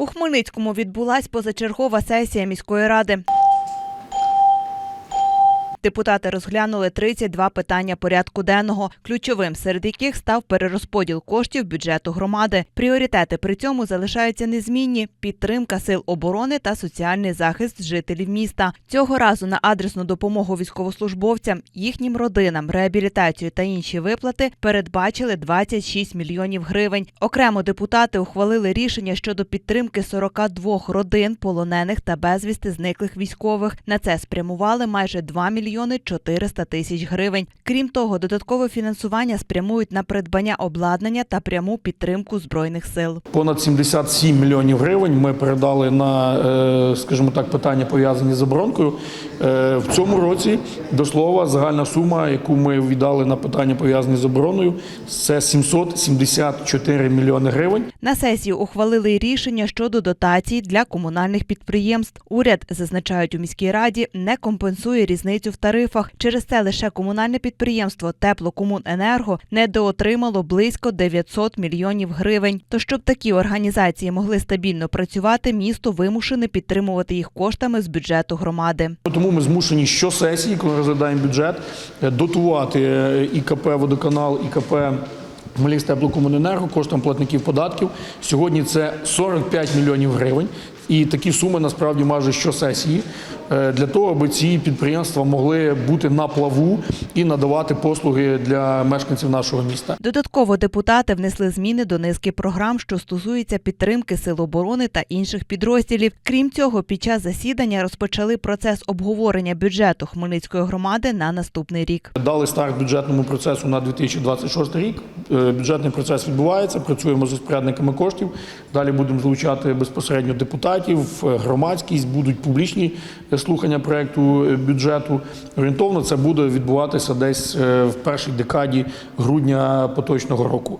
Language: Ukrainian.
У Хмельницькому відбулась позачергова сесія міської ради. Депутати розглянули 32 питання порядку денного, ключовим серед яких став перерозподіл коштів бюджету громади. Пріоритети при цьому залишаються незмінні: підтримка сил оборони та соціальний захист жителів міста. Цього разу на адресну допомогу військовослужбовцям, їхнім родинам, реабілітацію та інші виплати передбачили 26 мільйонів гривень. Окремо депутати ухвалили рішення щодо підтримки 42 родин полонених та безвісти зниклих військових. На це спрямували майже 2 мільйони 400 тисяч гривень. Крім того, додаткове фінансування спрямують на придбання обладнання та пряму підтримку збройних сил. Понад 77 мільйонів гривень ми передали на, е, скажімо так, питання пов'язані з оборонкою. Е, В цьому році, до слова, загальна сума, яку ми віддали на питання пов'язані з обороною, це 774 мільйони гривень. На сесії ухвалили рішення щодо дотацій для комунальних підприємств. Уряд зазначають у міській раді, не компенсує різницю в тарифах. Через це лише комунальне підприємство Теплокомуненерго недоотримало близько 900 мільйонів гривень. То щоб такі організації могли стабільно працювати, місто вимушене підтримувати їх коштами з бюджету громади. Тому ми змушені щосесії, коли розглядаємо бюджет, дотувати е, і КП «Водоканал», і КП Хмельницький теплокомуненерго коштом платників податків. Сьогодні це 45 мільйонів гривень. І такі суми насправді майже щосесії е, для того, аби ці підприємства могли бути на плаву і надавати послуги для мешканців нашого міста. Додатково депутати внесли зміни до низки програм, що стосуються підтримки сил оборони та інших підрозділів. Крім цього, під час засідання розпочали процес обговорення бюджету Хмельницької громади на наступний рік. Дали старт бюджетному процесу на 2026 рік. Е, Бюджетний процес відбувається. Працюємо з розпорядниками коштів. Далі будемо залучати безпосередньо депутатів, е, громадськість, будуть публічні слухання проекту е, бюджету. Орієнтовно це буде відбуватися десь е, в першій декаді грудня поточного року.